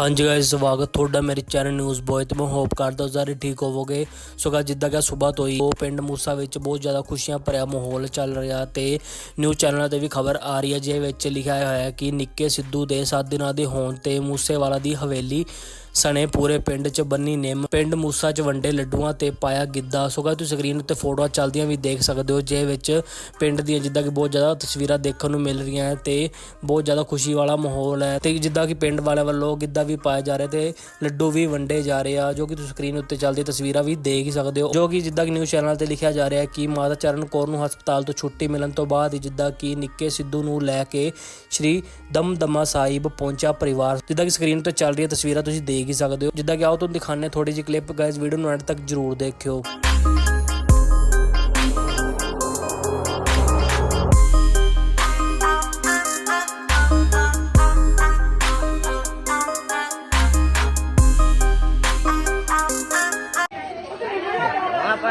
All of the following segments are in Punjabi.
ਹਾਂਜੀ ਗਾਇਸ ਸਵਾਗਤ ਤੁਹਾਡਾ ਮੇਰੇ ਚੈਨਲ ਨਿਊਜ਼ ਬੋਏ ਤੇ ਮੈਂ ਹੋਪ ਕਰਦਾ ਹਾਂ ਸਾਰੇ ਠੀਕ ਹੋਵੋਗੇ। ਸੋ guys, ਜਿੱਦਾਂ ਕਿ ਸਵੇਰ ਤੋਂ ਹੀ ਉਹ ਪਿੰਡ ਮੂਸਾ ਵਿੱਚ ਬਹੁਤ ਜ਼ਿਆਦਾ ਖੁਸ਼ੀਆਂ ਭਰਿਆ ਮਾਹੌਲ ਚੱਲ ਰਿਹਾ ਤੇ ਨਿਊਜ਼ ਚੈਨਲਾਂ ਤੇ ਵੀ ਖਬਰ ਆ ਰਹੀ ਹੈ ਜਿਹਦੇ ਵਿੱਚ ਲਿਖਿਆ ਹੋਇਆ ਹੈ ਕਿ ਨਿੱਕੇ ਸਿੱਧੂ ਦੇ 7 ਦਿਨਾਂ ਦੇ ਹੋਣ ਤੇ ਮੂਸੇਵਾਲਾ ਦੀ ਹਵੇਲੀ ਸਣੇ ਪੂਰੇ ਪਿੰਡ 'ਚ ਬੰਨੀ ਨਿੰਮ ਪਿੰਡ ਮੂਸਾ 'ਚ ਵੰਡੇ ਲੱਡੂਆਂ ਤੇ ਪਾਇਆ ਗਿੱਧਾ। ਸੋ guys, ਤੁਸੀਂ ਸਕਰੀਨ ਉੱਤੇ ਫੋਟੋਆਂ ਚੱਲਦੀਆਂ ਵੀ ਦੇਖ ਸਕਦੇ ਹੋ ਜੇ ਵਿੱਚ ਪਿੰਡ ਦੀਆਂ ਜਿੱਦਾਂ ਕਿ ਬਹੁਤ ਜ਼ਿਆਦਾ ਤਸਵੀਰਾਂ ਦੇਖਣ ਨੂੰ ਮਿਲ ਰਹੀਆਂ ਹੈ ਤੇ ਬਹੁਤ ਜ਼ਿਆਦਾ ਖੁਸ਼ੀ ਵਾਲਾ ਮਾਹੌਲ ਹੈ ਤੇ ਜਿੱਦਾਂ ਕਿ ਪਿੰਡ ਵਾਲਿਆਂ ਵੱਲੋਂ ਗਿੱਧਾ ਵੀ ਪਾਇਆ ਜਾ ਰਿਹਾ ਤੇ ਲੱਡੂ ਵੀ ਵੰਡੇ ਜਾ ਰਹੇ ਆ ਜੋ ਕਿ ਤੁਸੀਂ ਸਕਰੀਨ ਉੱਤੇ ਚੱਲਦੀ ਤਸਵੀਰਾਂ ਵੀ ਦੇਖ ਹੀ ਸਕਦੇ ਹੋ ਜੋ ਕਿ ਜਿੱਦਾਂ ਕਿ ਨਿਊਜ਼ ਚੈਨਲ ਤੇ ਲਿਖਿਆ ਜਾ ਰਿਹਾ ਹੈ ਕਿ ਮਾਤਾ ਚਰਨ ਕੌਰ ਨੂੰ ਹਸਪਤਾਲ ਤੋਂ ਛੁੱਟੀ ਮਿਲਣ ਤੋਂ ਬਾਅਦ ਹੀ ਜਿੱਦਾਂ ਕਿ ਨਿੱਕੇ ਸਿੱਧੂ ਨੂੰ ਲੈ ਕੇ ਸ਼੍ਰੀ ਦਮਦਮਾ ਸਾਹਿਬ ਪਹੁੰਚਾ ਪਰਿਵਾਰ। ਜਿੱਦਾਂ ਕਿ ਸਕਰੀਨ ਉੱਤੇ ਚੱਲ ਰਹੀ ਤਸਵੀਰਾਂ ਤੁਸੀਂ ਦੇਖ ਹੀ ਸਕਦੇ ਹੋ। ਜਿੱਦਾਂ ਕਿ ਆਓ ਤੁਹਾਨੂੰ ਦਿਖਾਣੇ ਥੋੜੀ ਜਿਹੀ ਕਲਿੱਪ ਗਾਇਸ ਵੀਡੀਓ ਨੂੰ ਐਂਡ ਤੱਕ ਜਰੂਰ ਦੇਖਿਓ।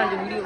ਯਕੀਨ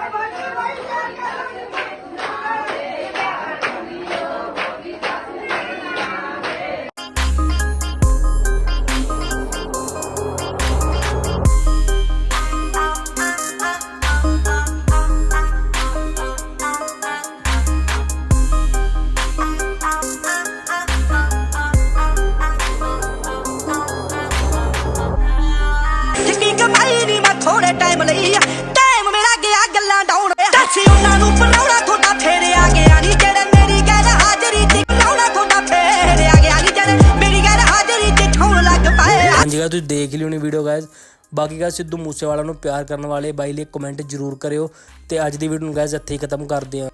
ਕਮਾਈ ਨਹੀਂ ਮੈਂ ਥੋੜੇ ਟਾਈਮ ਲਈ ਆ। ਟਾਈਮ ਮੇਰਾ ਗਿਆ ਗੱਲਾਂ ਡਾਉਣ ਦੱਸ ਉਹਨਾਂ ਨੂੰ ਬਣਾਉਣਾ ਤੁਹਾਡਾ ਫੇਰ ਆ ਗਿਆ ਨਹੀਂ ਜਿਹੜੇ ਮੇਰੀ ਗੱਲ ਹਾਜ਼ਰੀ ਤੇ ਲਾਉਣਾ ਤੁਹਾਡਾ ਫੇਰ ਆ ਗਿਆ ਨਹੀਂ ਜਿਹੜੇ ਮੇਰੀ ਗੱਲ ਹਾਜ਼ਰੀ ਤੇ ਠਾਉਣ ਲੱਗ ਪਏ ਹਾਂਜੀ guys, ਤੁਸੀਂ ਦੇਖ ਲਈ ਹੋਣੀ ਵੀਡੀਓ ਗਾਇਜ਼ ਬਾਕੀ ਗਾਇਸ ਸਿੱਧੂ ਮੂਸੇਵਾਲਾ ਨੂੰ ਪਿਆਰ ਕਰਨ ਵਾਲੇ ਬਾਈ ਲਈ ਕਮੈਂਟ ਜਰੂਰ ਕਰਿਓ। ਤੇ ਅੱਜ ਦੀ ਵੀਡੀਓ ਨੂੰ ਗਾਇਜ਼ ਇੱਥੇ ਹੀ ਖਤਮ ਕਰਦੇ ਆ